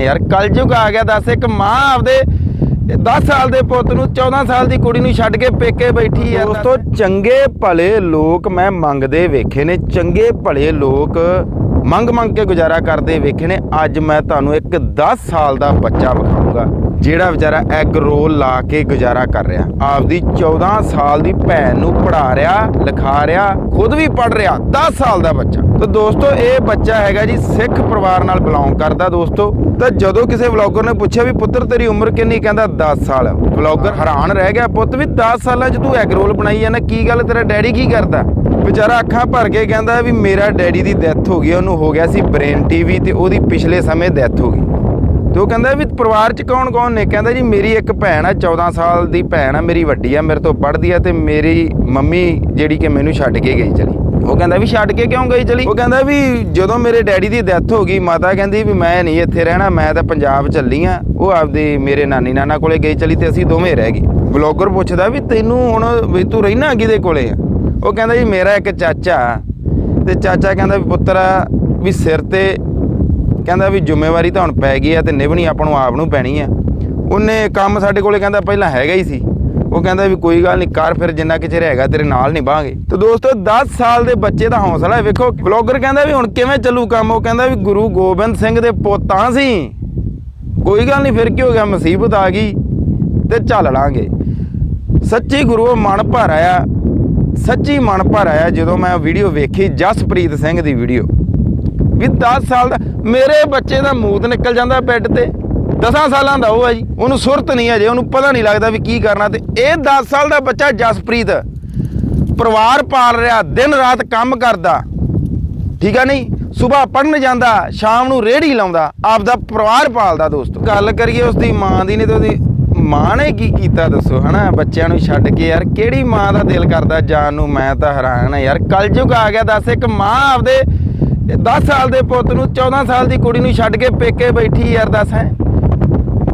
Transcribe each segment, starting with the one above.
ਯਾਰ ਕਲਯੁਗ ਆ ਗਿਆ, ਦੱਸ ਇੱਕ ਮਾਂ ਆਪਦੇ 10 ਸਾਲ ਦੇ ਪੁੱਤ ਨੂੰ 14 ਸਾਲ ਦੀ ਕੁੜੀ ਨੂੰ ਛੱਡ ਕੇ ਪੇਕੇ ਬੈਠੀ ਆ ਦੋਸਤੋ, ਚੰਗੇ ਭਲੇ ਲੋਕ ਮੈਂ ਮੰਗਦੇ ਵੇਖੇ ਨੇ, ਚੰਗੇ ਭਲੇ ਲੋਕ ਮੰਗ ਮੰਗ ਕੇ ਗੁਜ਼ਾਰਾ ਕਰਦੇ ਵੇਖੇ ਨੇ। ਅੱਜ ਮੈਂ ਤੁਹਾਨੂੰ ਇੱਕ 10 ਸਾਲ ਦਾ ਬੱਚਾ ਵਿਖਾਊਂਗਾ ਜਿਹੜਾ ਵਿਚਾਰਾ ਐਗ ਰੋਲ ਲਾ ਕੇ ਗੁਜ਼ਾਰਾ ਕਰ ਰਿਹਾ। ਆਪਦੀ 14 ਸਾਲ ਦੀ ਭੈਣ ਨੂੰ ਪੜ੍ਹਾ ਰਿਹਾ, ਲਿਖਾ ਰਿਹਾ, ਖੁਦ ਵੀ ਪੜ੍ਹ ਰਿਹਾ 10 ਸਾਲ ਦਾ ਬੱਚਾ। ਤਾਂ ਦੋਸਤੋ, ਇਹ ਬੱਚਾ ਹੈਗਾ ਜੀ ਸਿੱਖ ਪਰਿਵਾਰ ਨਾਲ ਬਿਲੋਂਗ ਕਰਦਾ ਦੋਸਤੋ। ਤਾਂ ਜਦੋਂ ਕਿਸੇ ਵਲੌਗਰ ਨੇ ਪੁੱਛਿਆ ਵੀ, ਪੁੱਤਰ, ਤੇਰੀ ਉਮਰ ਕਿੰਨੀ? ਕਹਿੰਦਾ 10 ਸਾਲ। ਵਲੌਗਰ ਹੈਰਾਨ ਰਹਿ ਗਿਆ, ਪੁੱਤ, ਵੀ 10 ਸਾਲਾਂ 'ਚ ਤੂੰ ਐਗ ਰੋਲ ਬਣਾਈ ਜਾਂਦਾ, ਕੀ ਗੱਲ, ਤੇਰਾ ਡੈਡੀ ਕੀ ਕਰਦਾ? ਵਿਚਾਰਾ ਅੱਖਾਂ ਭਰ ਕੇ ਕਹਿੰਦਾ ਵੀ, ਮੇਰਾ ਡੈਡੀ ਦੀ ਡੈਥ ਹੋ ਗਈ, ਉਹਨੂੰ ਹੋ ਗਿਆ ਸੀ ਬ੍ਰੇਨ ਟੀਵੀ ਤੇ ਉਹਦੀ ਪਿਛਲੇ ਸਮੇਂ ਡੈਥ ਹੋ ਗਈ। ਤੇ ਉਹ ਕਹਿੰਦਾ ਵੀ ਪਰਿਵਾਰ ਚ ਕੌਣ ਕੌਣ ਨੇ? ਕਹਿੰਦਾ ਜੀ ਮੇਰੀ ਇੱਕ ਭੈਣ ਆ 14 ਸਾਲ ਦੀ ਭੈਣ ਆ, ਮੇਰੀ ਵੱਡੀ ਆ, ਮੇਰੇ ਤੋਂ ਪੜ੍ਹਦੀ ਆ ਤੇ ਮੇਰੀ ਮੰਮੀ ਜਿਹੜੀ ਕਿ ਮੈਨੂੰ ਛੱਡ ਕੇ ਗਈ ਚਲੀ। ਉਹ ਕਹਿੰਦਾ ਵੀ ਛੱਡ ਕੇ ਕਿਉਂ ਗਈ ਚਲੀ? ਉਹ ਕਹਿੰਦਾ ਵੀ ਜਦੋਂ ਮੇਰੇ ਡੈਡੀ ਦੀ ਡੈਥ ਹੋ ਗਈ, ਮਾਤਾ ਕਹਿੰਦੀ ਵੀ ਮੈਂ ਨਹੀਂ ਇੱਥੇ ਰਹਿਣਾ, ਮੈਂ ਤਾਂ ਪੰਜਾਬ ਚੱਲੀ ਆ। ਉਹ ਆਪਦੀ ਮੇਰੇ ਨਾਨੀ ਨਾਨਾ ਕੋਲੇ ਗਈ ਚਲੀ ਤੇ ਅਸੀਂ ਦੋਵੇਂ ਰਹਿ ਗਏ। ਬਲੌਗਰ ਪੁੱਛਦਾ ਵੀ ਤੈਨੂੰ ਹੁਣ ਵੀ ਤੂੰ ਰਹਿਣਾ ਕਿਹਦੇ ਕੋਲੇ ਆ? ਉਹ ਕਹਿੰਦਾ ਜੀ ਮੇਰਾ ਇੱਕ ਚਾਚਾ ਤੇ ਚਾਚਾ ਕਹਿੰਦਾ ਵੀ ਪੁੱਤਰਾ ਵੀ ਸਿਰ ਤੇ ਕਹਿੰਦਾ ਵੀ ਜ਼ਿੰਮੇਵਾਰੀ ਤਾਂ ਹੁਣ ਪੈ ਗਈ ਆ ਤੇ ਨਿਭਣੀ ਆਪਾਂ ਨੂੰ ਆਪ ਨੂੰ ਪੈਣੀ ਆ। ਉਹਨੇ ਕੰਮ ਸਾਡੇ ਕੋਲੇ ਕਹਿੰਦਾ ਪਹਿਲਾਂ ਹੈਗਾ ਹੀ ਸੀ। ਉਹ ਕਹਿੰਦਾ ਵੀ ਕੋਈ ਗੱਲ ਨਹੀਂ ਕਰ ਫਿਰ ਜਿੰਨਾ ਕਿ ਚਿਰ ਹੈਗਾ ਤੇਰੇ ਨਾਲ ਨਿਭਾਂਗੇ। ਤੇ ਦੋਸਤੋ 10 ਸਾਲ ਦੇ ਬੱਚੇ ਦਾ ਹੌਸਲਾ ਵੇਖੋ ਬਲੌਗਰ ਕਹਿੰਦਾ ਵੀ ਹੁਣ ਕਿਵੇਂ ਚੱਲੂ ਕੰਮ? ਉਹ ਕਹਿੰਦਾ ਵੀ ਗੁਰੂ ਗੋਬਿੰਦ ਸਿੰਘ ਦੇ ਪੋਤਾਂ ਸੀ। ਕੋਈ ਗੱਲ ਨਹੀਂ ਫਿਰ ਕੀ ਹੋ ਗਿਆ? ਮੁਸੀਬਤ ਆ ਗਈ ਤੇ ਚੱਲ ਲਾਂਗੇ। ਸੱਚੀ ਗੁਰੂ ਮਨ ਭਰ ਆਇਆ। ਸੱਚੀ ਮਨ ਭਰ ਆਇਆ ਜਦੋਂ ਮੈਂ ਵੀਡੀਓ ਵੇਖੀ ਜਸਪ੍ਰੀਤ ਸਿੰਘ ਦੀ ਵੀਡੀਓ। ਵੀ 10 ਸਾਲ ਦਾ ਮੇਰੇ ਬੱਚੇ ਦਾ ਮੂਤ ਨਿਕਲ ਜਾਂਦਾ ਬੈੱਡ ਤੇ। 10 ਸਾਲਾਂ ਦਾ ਉਹ ਹੈ ਜੀ। ਉਹਨੂੰ ਸੁਰਤ ਨਹੀਂ ਹੈ ਉਹਨੂੰ ਪਤਾ ਨਹੀਂ ਲੱਗਦਾ ਵੀ ਕੀ ਕਰਨਾ ਤੇ ਇਹ 10 ਸਾਲ ਦਾ ਬੱਚਾ ਜਸਪ੍ਰੀਤ। ਪਰਿਵਾਰ ਪਾਲ ਰਿਹਾ, ਦਿਨ ਰਾਤ ਕੰਮ ਕਰਦਾ। ਠੀਕ ਆ ਨਹੀਂ? ਸਵੇਰ ਪੜਨ ਜਾਂਦਾ, ਸ਼ਾਮ ਨੂੰ ਰੇੜੀ ਲਾਉਂਦਾ, ਆਪਦਾ ਪਰਿਵਾਰ ਪਾਲਦਾ ਦੋਸਤੋ। ਗੱਲ ਕਰੀਏ ਉਸ ਦੀ ਮਾਂ ਦੀ ਨਹੀਂ ਤੇ ਉਹਦੀ ਮਾਂ ਨੇ ਕੀ ਕੀਤਾ ਦੱਸੋ, ਹਨਾ? ਬੱਚਿਆਂ ਨੂੰ ਛੱਡ ਕੇ ਯਾਰ ਕਿਹੜੀ ਮਾਂ ਦਾ ਦਿਲ ਕਰਦਾ ਜਾਣ ਨੂੰ ਮੈਂ ਤਾਂ ਹੈਰਾਨ ਆ ਯਾਰ। ਕਲਯੁਗ ਆ ਗਿਆ, ਦੱਸ ਇੱਕ ਮਾਂ ਆਪਦੇ 10 ਸਾਲ ਦੇ ਪੁੱਤ ਨੂੰ 14 ਸਾਲ ਦੀ ਕੁੜੀ ਨੂੰ ਛੱਡ ਕੇ ਪੇਕੇ ਬੈਠੀ ਯਾਰ ਦੱਸ ਹੈ।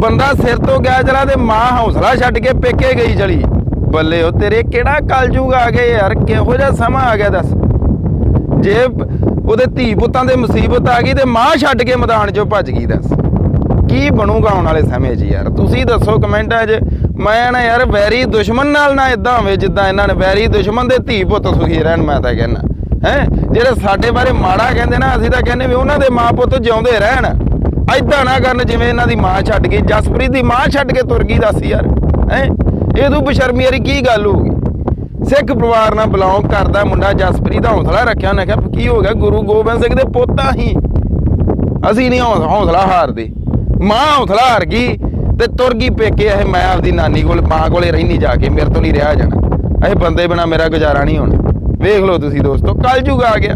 ਬੰਦਾ ਸਿਰ ਤੋਂ ਗਿਆ ਚਲਾ ਤੇ ਮਾਂ ਹੌਸਲਾ ਛੱਡ ਕੇ ਪੇਕੇ ਗਈ ਚਲੀ ਬੱਲੇ ਉਹ ਤੇਰੇ ਕਿਹੜਾ ਕਲਯੁਗ ਆ ਗਿਆ ਯਾਰ, ਕਿਹੋ ਜਿਹਾ ਸਮਾਂ ਆ ਗਿਆ ਦੱਸ। ਜੇ ਉਹਦੇ ਧੀ ਪੁੱਤਾਂ ਦੇ ਮੁਸੀਬਤ ਆ ਗਈ ਤੇ ਮਾਂ ਛੱਡ ਕੇ ਮੈਦਾਨ 'ਚੋਂ ਭੱਜ ਗਈ ਦੱਸ। ਕੀ ਬਣੂਗਾ ਆਉਣ ਵਾਲੇ ਸਮੇਂ 'ਚ ਯਾਰ? ਤੁਸੀਂ ਦੱਸੋ ਕਮੈਂਟਾਂ 'ਚ। ਮੈਂ ਨਾ ਯਾਰ ਵੈਰੀ ਦੁਸ਼ਮਣ ਨਾਲ ਨਾ ਇਦਾਂ ਹੋਵੇ ਜਿੱਦਾਂ ਇਹਨਾਂ ਨੇ ਵੈਰੀ ਦੁਸ਼ਮਣ ਦੇ ਧੀ ਪੁੱਤ ਸੁਖੀ ਰਹਿਣ, ਮੈਂ ਤਾਂ ਕਹਿੰਦਾ। ਹੈ? ਜਿਹੜੇ ਸਾਡੇ ਬਾਰੇ ਮਾੜਾ ਕਹਿੰਦੇ ਨਾ, ਅਸੀਂ ਤਾਂ ਕਹਿੰਦੇ ਵੀ ਉਹਨਾਂ ਦੇ ਮਾਂ ਪੁੱਤ ਜਿਉਂਦੇ ਰਹਿਣ। ਐਦਾਂ ਨਾ ਕਰਨ ਜਿਵੇਂ ਇਹਨਾਂ ਦੀ ਮਾਂ ਛੱਡ ਗਈ। ਜਸਪ੍ਰੀਤ ਦੀ ਮਾਂ ਛੱਡ ਕੇ ਤੁਰ ਗਈ, ਦੱਸ ਯਾਰ। ਹੈ? ਇਹ ਤੋਂ ਬਸ਼ਰਮੀ ਵਾਲੀ ਕੀ ਗੱਲ ਹੋਊਗੀ ਸਿੱਖ ਪਰਿਵਾਰ ਨਾਲ ਬਿਲੋਂਗ ਕਰਦਾ ਮੁੰਡਾ ਜਸਪ੍ਰੀਤ ਦਾ ਹੌਸਲਾ ਰੱਖਿਆ, ਉਹਨੇ ਕਿਹਾ, ਕੀ ਹੋ ਗਿਆ? ਗੁਰੂ ਗੋਬਿੰਦ ਸਿੰਘ ਦੇ ਪੁੱਤਾਂ ਹੀ। ਅਸੀਂ ਨਹੀਂ ਹੌਸ- ਹੌਸਲਾ ਹਾਰਦੇ। ਮਾਂ ਹੌਸਲਾ ਹਾਰ ਗਈ ਤੇ ਤੁਰ ਗਈ ਪੇਕੇ। ਇਹ ਮੈਂ ਆਪਦੀ ਨਾਨੀ ਕੋਲ, ਮਾਂ ਕੋਲੇ ਰਹਿਣੀ ਜਾ ਕੇ, ਮੇਰੇ ਤੋਂ ਨਹੀਂ ਰਿਹਾ ਜਾਣਾ। ਇਹ ਬੰਦੇ ਬਿਨਾ ਮੇਰਾ ਗੁਜ਼ਾਰਾ ਨਹੀਂ ਹੋਣਾ। ਵੇਖ ਲਓ ਤੁਸੀਂ ਦੋਸਤੋ ਕਲਯੁਗ ਆ ਗਿਆ।